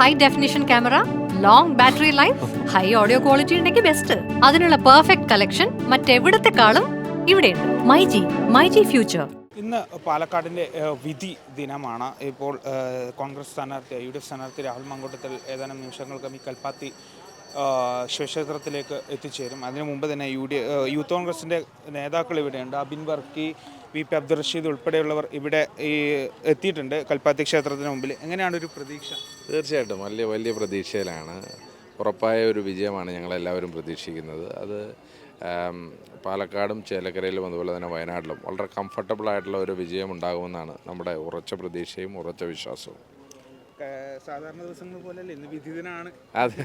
High definition camera long battery life high audio quality ഉണ്ടെങ്കിൽ best അതിനുള്ള perfect collection മറ്റെവിടത്തെക്കാളും ഇവിടെയുണ്ട്. My G my G future ഇന്ന് പാലക്കാടിന്റെ വിധി ദിനമാണ്. ഇപ്പോൾ കോൺഗ്രസ് സ്ഥാനാർത്ഥി യു ഡി എഫ് സ്ഥാനാർത്ഥി രാഹുൽ മങ്കോട്ടത്തിൽ ഏതാനും നിമിഷങ്ങൾക്കും ഈ കൽപ്പാത്തി ശിവക്ഷേത്രത്തിലേക്ക് എത്തിച്ചേരും. അതിനു മുമ്പ് തന്നെ യു ഡി യൂത്ത് കോൺഗ്രസിന്റെ നേതാക്കൾ ഇവിടെയുണ്ട്. അബിൻ വർക്കി വി പി അബ്ദുൾ റഷീദ് ഉൾപ്പെടെയുള്ളവർ ഇവിടെ ഈ എത്തിയിട്ടുണ്ട് കൽപ്പാത്തി ക്ഷേത്രത്തിന് മുമ്പിൽ. എങ്ങനെയാണ് ഒരു പ്രതീക്ഷ? തീർച്ചയായിട്ടും. വലിയ വലിയ പ്രതീക്ഷയിലാണ്. ഉറപ്പായ ഒരു വിജയമാണ് ഞങ്ങളെല്ലാവരും പ്രതീക്ഷിക്കുന്നത്. അത് പാലക്കാടും ചേലക്കരയിലും അതുപോലെ തന്നെ വയനാട്ടിലും വളരെ കംഫർട്ടബിൾ ആയിട്ടുള്ള ഒരു വിജയം ഉണ്ടാകുമെന്നാണ് നമ്മുടെ ഉറച്ച പ്രതീക്ഷയും ഉറച്ച വിശ്വാസവും. സാധാരണ ദിവസങ്ങൾ പോലെയല്ലേ ഇന്ന് അതെ.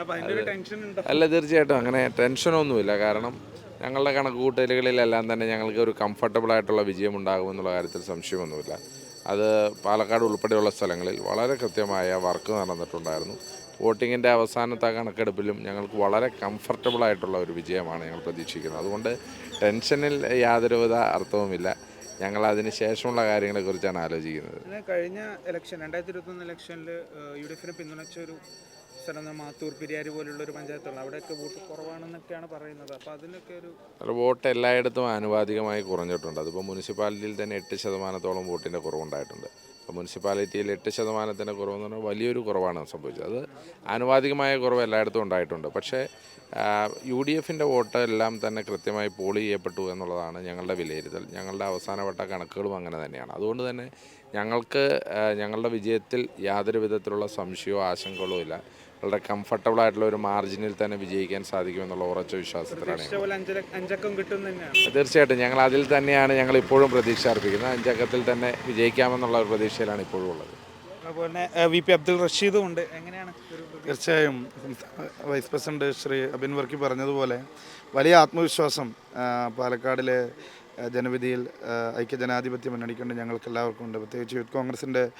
അപ്പോൾ അതിന്റെ ഒരു ടെൻഷൻ ഉണ്ടോ? അല്ല തീർച്ചയായിട്ടും അങ്ങനെ ടെൻഷനൊന്നുമില്ല കാരണം ഞങ്ങളുടെ കണക്കുകൂട്ടലുകളിലെല്ലാം തന്നെ ഞങ്ങൾക്ക് ഒരു കംഫർട്ടബിൾ ആയിട്ടുള്ള വിജയം ഉണ്ടാകുമെന്നുള്ള കാര്യത്തിൽ സംശയമൊന്നുമില്ല. അത് പാലക്കാട് ഉൾപ്പെടെയുള്ള സ്ഥലങ്ങളിൽ വളരെ കൃത്യമായ വർക്ക് നടന്നിട്ടുണ്ടായിരുന്നു. വോട്ടിങ്ങിന്റെ അവസാനത്തെ കണക്കെടുപ്പിലും ഞങ്ങൾക്ക് വളരെ കംഫർട്ടബിൾ ആയിട്ടുള്ള ഒരു വിജയമാണ് ഞങ്ങൾ പ്രതീക്ഷിക്കുന്നത്. അതുകൊണ്ട് ടെൻഷനിൽ യാതൊരുവിധ അർത്ഥവുമില്ല. ഞങ്ങൾ അതിന് ശേഷമുള്ള കാര്യങ്ങളെക്കുറിച്ചാണ് ആലോചിക്കുന്നത്. ഇത് കഴിഞ്ഞ ഇലക്ഷൻ രണ്ടായിരത്തി ഇരുപത്തൊന്ന് ഇലക്ഷനിൽ യു ഡി എഫിനെ പിന്തുണച്ച ഒരു സ്ഥലം മാത്തൂർ പിരിയാരി പോലുള്ള ഒരു പഞ്ചായത്തുള്ള അവിടെയൊക്കെ വോട്ട് കുറവാണെന്നൊക്കെയാണ് പറയുന്നത്. അപ്പോൾ അതിനൊക്കെ ഒരു അത് വോട്ട് എല്ലായിടത്തും ആനുപാതികമായി കുറഞ്ഞിട്ടുണ്ട്. അതിപ്പോൾ മുനിസിപ്പാലിറ്റിയിൽ തന്നെ എട്ട് ശതമാനത്തോളം വോട്ടിന്റെ കുറവുണ്ടായിട്ടുണ്ട്. അപ്പോൾ മുനിസിപ്പാലിറ്റിയിൽ എട്ട് ശതമാനത്തിന്റെ കുറവെന്ന് പറഞ്ഞാൽ വലിയൊരു കുറവാണ് സംഭവിച്ചത്. അത് ആനുപാതികമായ കുറവ് എല്ലായിടത്തും ഉണ്ടായിട്ടുണ്ട്. പക്ഷേ യു ഡി എഫിന്റെ വോട്ട് എല്ലാം തന്നെ കൃത്യമായി പോൾ ചെയ്യപ്പെട്ടു എന്നുള്ളതാണ് ഞങ്ങളുടെ വിലയിരുത്തൽ. ഞങ്ങളുടെ അവസാനവട്ട കണക്കുകളും അങ്ങനെ തന്നെയാണ്. അതുകൊണ്ട് തന്നെ ഞങ്ങൾക്ക് ഞങ്ങളുടെ വിജയത്തിൽ യാതൊരു വിധത്തിലുള്ള സംശയമോ ആശങ്കകളോ ഇല്ല. വളരെ കംഫർട്ടബിൾ ആയിട്ടുള്ള ഒരു മാർജിനിൽ തന്നെ വിജയിക്കാൻ സാധിക്കുമെന്നുള്ള ഉറച്ച വിശ്വാസത്തിലാണ് തീർച്ചയായിട്ടും. ഞങ്ങൾ അതിൽ തന്നെയാണ് ഞങ്ങൾ ഇപ്പോഴും പ്രതീക്ഷ അർപ്പിക്കുന്നത്. അഞ്ചക്കത്തിൽ തന്നെ വിജയിക്കാമെന്നുള്ള ഒരു പ്രതീക്ഷയിലാണ് ഇപ്പോഴും ഉള്ളത്. അതുപോലെ വി പി അബ്ദുൾ റഷീദും ഉണ്ട്. എങ്ങനെയാണ് തീർച്ചയായും വൈസ് പ്രസിഡന്റ് ശ്രീ അബിൻ വർക്കി പറഞ്ഞതുപോലെ വലിയ ആത്മവിശ്വാസം പാലക്കാടിലെ ജനവിധിയിൽ ഐക്യജനാധിപത്യ മുന്നണിക്കൊണ്ട്. ഞങ്ങൾക്ക് എല്ലാവർക്കും ഉണ്ട്. പ്രത്യേകിച്ച് യൂത്ത് കോൺഗ്രസിന്റെ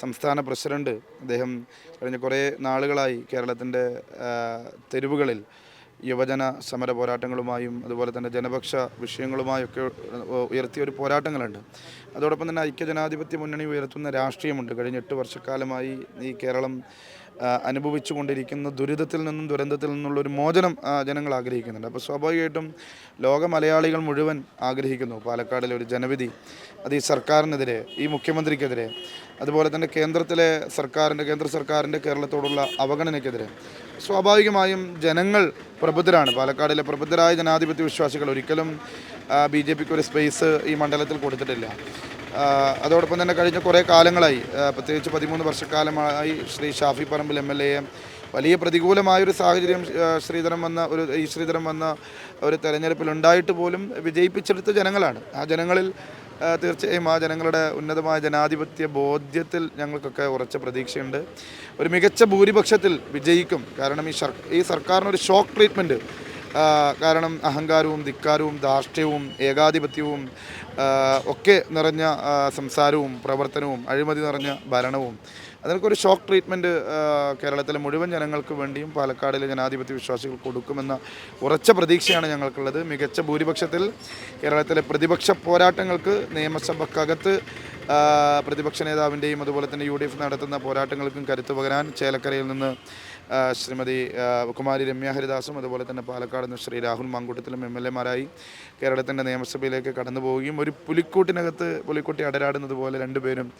സംസ്ഥാന പ്രസിഡന്റ് അദ്ദേഹം കഴിഞ്ഞ കുറേ നാളുകളായി കേരളത്തിന്റെ തെരുവുകളിൽ യുവജന സമര പോരാട്ടങ്ങളുമായും അതുപോലെ തന്നെ ജനപക്ഷ വിഷയങ്ങളുമായൊക്കെ ഉയർത്തിയ ഒരു പോരാട്ടങ്ങളുണ്ട്. അതോടൊപ്പം തന്നെ ഐക്യജനാധിപത്യ മുന്നണി ഉയർത്തുന്ന രാഷ്ട്രീയമുണ്ട്. കഴിഞ്ഞ എട്ട് വർഷക്കാലമായി ഈ കേരളം അനുഭവിച്ചു കൊണ്ടിരിക്കുന്ന ദുരിതത്തിൽ നിന്നും ദുരന്തത്തിൽ നിന്നുള്ള ഒരു മോചനം ജനങ്ങൾ ആഗ്രഹിക്കുന്നുണ്ട്. അപ്പോൾ സ്വാഭാവികമായിട്ടും ലോക മലയാളികൾ മുഴുവൻ ആഗ്രഹിക്കുന്നു. പാലക്കാടിലെ ഒരു ജനവിധി അത് ഈ സർക്കാരിനെതിരെ ഈ മുഖ്യമന്ത്രിക്കെതിരെ അതുപോലെ തന്നെ കേന്ദ്രത്തിലെ സർക്കാരിന്റെ കേന്ദ്ര സർക്കാരിന്റെ കേരളത്തോടുള്ള അവഗണനയ്ക്കെതിരെ. സ്വാഭാവികമായും ജനങ്ങൾ പ്രബുദ്ധരാണ്. പാലക്കാടിലെ പ്രബുദ്ധരായ ജനാധിപത്യ വിശ്വാസികൾ ഒരിക്കലും ബി ജെ പിക്ക് ഒരു സ്പേസ് ഈ മണ്ഡലത്തിൽ കൊടുത്തിട്ടില്ല. അതോടൊപ്പം തന്നെ കഴിഞ്ഞ കുറേ കാലങ്ങളായി പ്രത്യേകിച്ച് പതിമൂന്ന് വർഷക്കാലമായി Shri Shafi Parambil M L A വലിയ പ്രതികൂലമായൊരു സാഹചര്യം ശ്രീധരം ശ്രീധരൻ വന്ന ഒരു ഈ ശ്രീധരൻ വന്ന ഒരു തെരഞ്ഞെടുപ്പിൽ ഉണ്ടായിട്ട് പോലും വിജയിപ്പിച്ചെടുത്ത ജനങ്ങളാണ്. ആ ജനങ്ങളിൽ തീർച്ചയായും ആ ജനങ്ങളുടെ ഉന്നതമായ ജനാധിപത്യ ബോധ്യത്തിൽ ഞങ്ങൾക്കൊക്കെ ഉറച്ച പ്രതീക്ഷയുണ്ട്. ഒരു മികച്ച ഭൂരിപക്ഷത്തിൽ വിജയിക്കും. കാരണം ഈ ഈ സർക്കാരിനൊരു ഷോക്ക് ട്രീറ്റ്മെന്റ് കാരണം അഹങ്കാരവും ധിക്കാരവും ധാർഷ്ട്യവും ഏകാധിപത്യവും ഒക്കെ നിറഞ്ഞ സംസാരവും പ്രവർത്തനവും അഴിമതി നിറഞ്ഞ ഭരണവും. അതിനൊക്കെ ഷോക്ക് ട്രീറ്റ്മെന്റ് കേരളത്തിലെ മുഴുവൻ ജനങ്ങൾക്ക് വേണ്ടിയും പാലക്കാടിലെ ജനാധിപത്യ വിശ്വാസികൾ കൊടുക്കുമെന്ന ഉറച്ച പ്രതീക്ഷയാണ് ഞങ്ങൾക്കുള്ളത്. മികച്ച ഭൂരിപക്ഷത്തിൽ കേരളത്തിലെ പ്രതിപക്ഷ പോരാട്ടങ്ങൾക്ക് നിയമസഭക്കകത്ത് പ്രതിപക്ഷ നേതാവിന്റെയും അതുപോലെ തന്നെ യു നടത്തുന്ന പോരാട്ടങ്ങൾക്കും കരുത്തു പകരാൻ ചേലക്കരയിൽ നിന്ന് ശ്രീമതി കുമാരി രമ്യ ഹരിദാസും അതുപോലെ തന്നെ പാലക്കാട് നിന്ന് ശ്രീ രാഹുൽ മാങ്കൂട്ടത്തിലും എം എൽ എമാരായി കേരളത്തിന്റെ നിയമസഭയിലേക്ക് കടന്നു പോവുകയും ഒരു പുലിക്കൂട്ടിനകത്ത് പുലിക്കുട്ടി അടരാടുന്നത് പോലെ രണ്ടുപേരും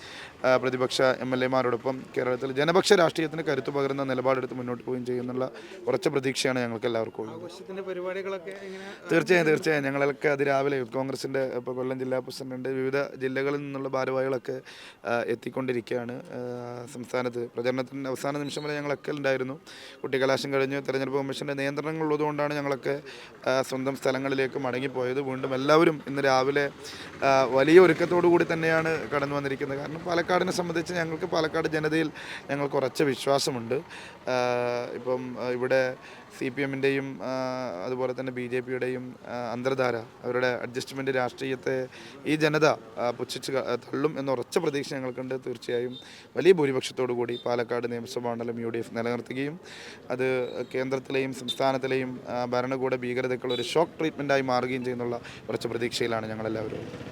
പ്രതിപക്ഷ എം എൽ എമാരോടൊപ്പം കേരളത്തിൽ ജനപക്ഷ രാഷ്ട്രീയത്തിന് കരുത്തു പകരുന്ന നിലപാടെടുത്ത് മുന്നോട്ട് പോവുകയും ചെയ്യുന്നുള്ള കുറച്ച് പ്രതീക്ഷയാണ് ഞങ്ങൾക്ക് എല്ലാവർക്കും ഉള്ളത്. തീർച്ചയായും തീർച്ചയായും. ഞങ്ങളൊക്കെ അതിരാവിലെ യൂത്ത് കോൺഗ്രസിന്റെ ഇപ്പോൾ കൊല്ലം ജില്ലാ പ്രസിഡന്റ് വിവിധ ജില്ലകളിൽ നിന്നുള്ള ഭാരവാഹികളൊക്കെ എത്തിക്കൊണ്ടിരിക്കുകയാണ്. സംസ്ഥാനത്ത് പ്രചരണത്തിന്റെ അവസാന നിമിഷം വരെ ഞങ്ങളൊക്കെ ഉണ്ടായിരുന്നു. കുട്ടിക്കലാശം കഴിഞ്ഞ് തെരഞ്ഞെടുപ്പ് കമ്മീഷന്റെ നിയന്ത്രണങ്ങൾ ഉള്ളതുകൊണ്ടാണ് ഞങ്ങളൊക്കെ സ്വന്തം സ്ഥലങ്ങളിലേക്ക് മടങ്ങിപ്പോയത്. വീണ്ടും എല്ലാവരും ഇന്ന് രാവിലെ വലിയ ഒരുക്കത്തോടു കൂടി തന്നെയാണ് കടന്നു വന്നിരിക്കുന്നത്. കാരണം പാലക്കാടിനെ സംബന്ധിച്ച് ഞങ്ങൾക്ക് പാലക്കാട് ജനതയിൽ ഞങ്ങൾ കുറച്ച് വിശ്വാസമുണ്ട്. ഇപ്പം ഇവിടെ സി പി എമ്മിന്റെയും അതുപോലെ തന്നെ ബി ജെ പിയുടെയും അന്തർധാര അവരുടെ അഡ്ജസ്റ്റ്മെന്റ് രാഷ്ട്രീയത്തെ ഈ ജനത പുച്ഛിച്ച് തള്ളും എന്ന ഉറച്ച പ്രതീക്ഷ ഞങ്ങൾക്കുണ്ട്. തീർച്ചയായും വലിയ ഭൂരിപക്ഷത്തോടു കൂടി പാലക്കാട് നിയമസഭാ മണ്ഡലം യു ഡി എഫ് നിലനിർത്തുകയും അത് കേന്ദ്രത്തിലെയും സംസ്ഥാനത്തിലെയും ഭരണകൂട ഭീകരതയ്ക്കുള്ള ഒരു ഷോക്ക് ട്രീറ്റ്മെന്റായി മാറുകയും ചെയ്യുന്നുള്ള കുറച്ച് പ്രതീക്ഷയിലാണ് ഞങ്ങളെല്ലാവരും.